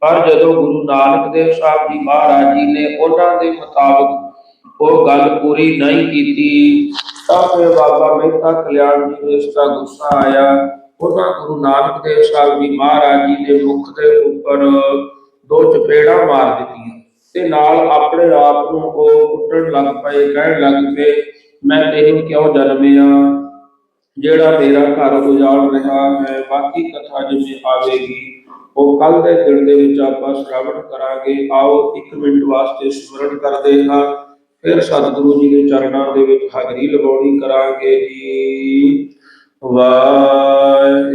ਪਰ ਜਦੋਂ ਗੁਰੂ ਨਾਨਕ ਦੇਵ ਸਾਹਿਬ ਜੀ ਮਹਾਰਾਜ ਜੀ ਨੇ ਉਹਨਾਂ ਦੇ ਮੁਤਾਬਕ ਉਹ ਗੱਲ ਪੂਰੀ ਨਹੀਂ ਕੀਤੀ, ਤਾਂ ਫਿਰ ਬਾਬਾ ਮਹਿਤਾ ਕਲਿਆਣ ਜੀ ਨੂੰ ਇਸ ਦਾ ਗੁੱਸਾ ਆਇਆ। ਉਹਨਾਂ ਗੁਰੂ ਨਾਨਕ ਦੇਵ ਸਾਹਿਬ ਜੀ ਮਹਾਰਾਜ ਜੀ ਦੇ ਮੁਖ ਦੇ ਉੱਪਰ ਦੋ ਚਪੇੜਾਂ ਮਾਰ ਦਿੱਤੀਆਂ ਤੇ ਨਾਲ ਆਪਣੇ ਆਪ ਨੂੰ ਉਹ ਕੁੱਟਣ ਲੱਗ ਪਏ, ਕਹਿਣ ਲੱਗ ਪਏ, ਮੈਂ ਤੈਨੂੰ ਕਿਉਂ ਜਨਮਿਆ ਜਿਹੜਾ ਮੇਰਾ ਘਰ ਉਜਾੜ ਰਿਹਾ ਹੈ, ਬਾਕੀ ਕਥਾ ਜਿਵੇਂ ਆਵੇਗੀ, ਉਹ ਕੱਲ ਦੇ ਦਿਨ ਦੇ ਵਿੱਚ ਆਪਾਂ ਸ਼੍ਰਵਣ ਕਰਾਂਗੇ। ਆਓ ਇੱਕ ਮਿੰਟ ਵਾਸਤੇ ਸਿਮਰਨ ਕਰਦੇ ਹਾਂ, ਫਿਰ ਸਤਿਗੁਰੂ ਜੀ ਦੇ ਚਰਨਾਂ ਦੇ ਵਿੱਚ ਹਾਜ਼ਰੀ ਲਗਾਉਣੀ ਕਰਾਂਗੇ ਜੀ। ਵਾਹਿਗੁਰੂ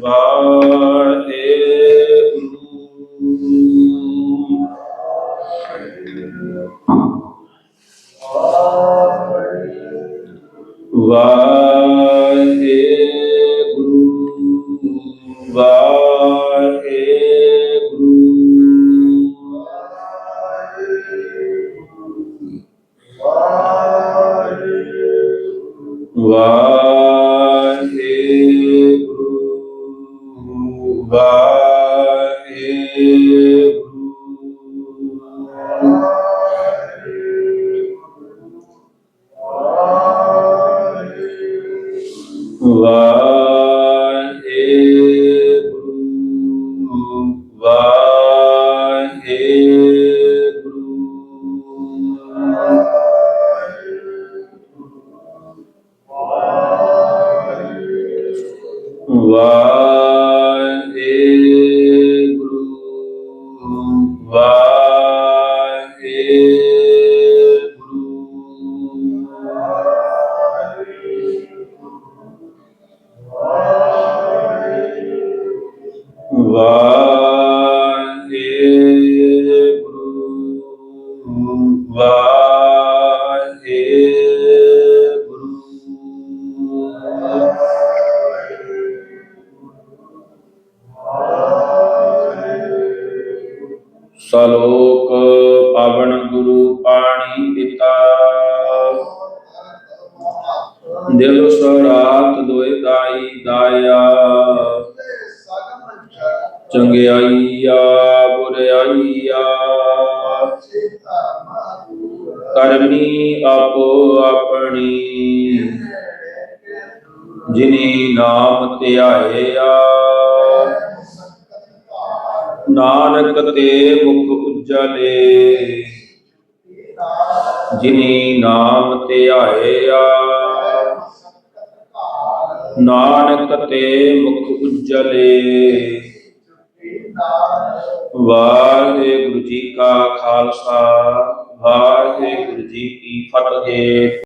ਵਾਹਿਗੁਰੂ love. ਸਲੋਕ ਪਾਵਨ ਗੁਰੂ ਪਾਣੀ ਪਿਤਾ ਦਿਲ ਸਰਾਤ ਦੋਇ ਦਾਈ ਦਾਇਆ। ਚੰਗਿਆਈਆ ਬੁਰਿਆਈਆ ਕਰਨੀ ਆਪੋ ਆਪਣੀ। ਜਿਨੀ ਨਾਮ ਧਿਆਇਆ ਨਾਨਕ ਤੇ ਮੁਖ ਉਜਲੇ। ਜਿਨੀ ਨਾਮ ਧਿਆਇਆ ਨਾਨਕ ਤੇ ਮੁਖ ਉਜਲੇ। ਵਾਹਿਗੁਰੂ ਜੀ ਕਾ ਖਾਲਸਾ, ਵਾਹਿਗੁਰੂ ਜੀ ਕੀ ਫਤਿਹ।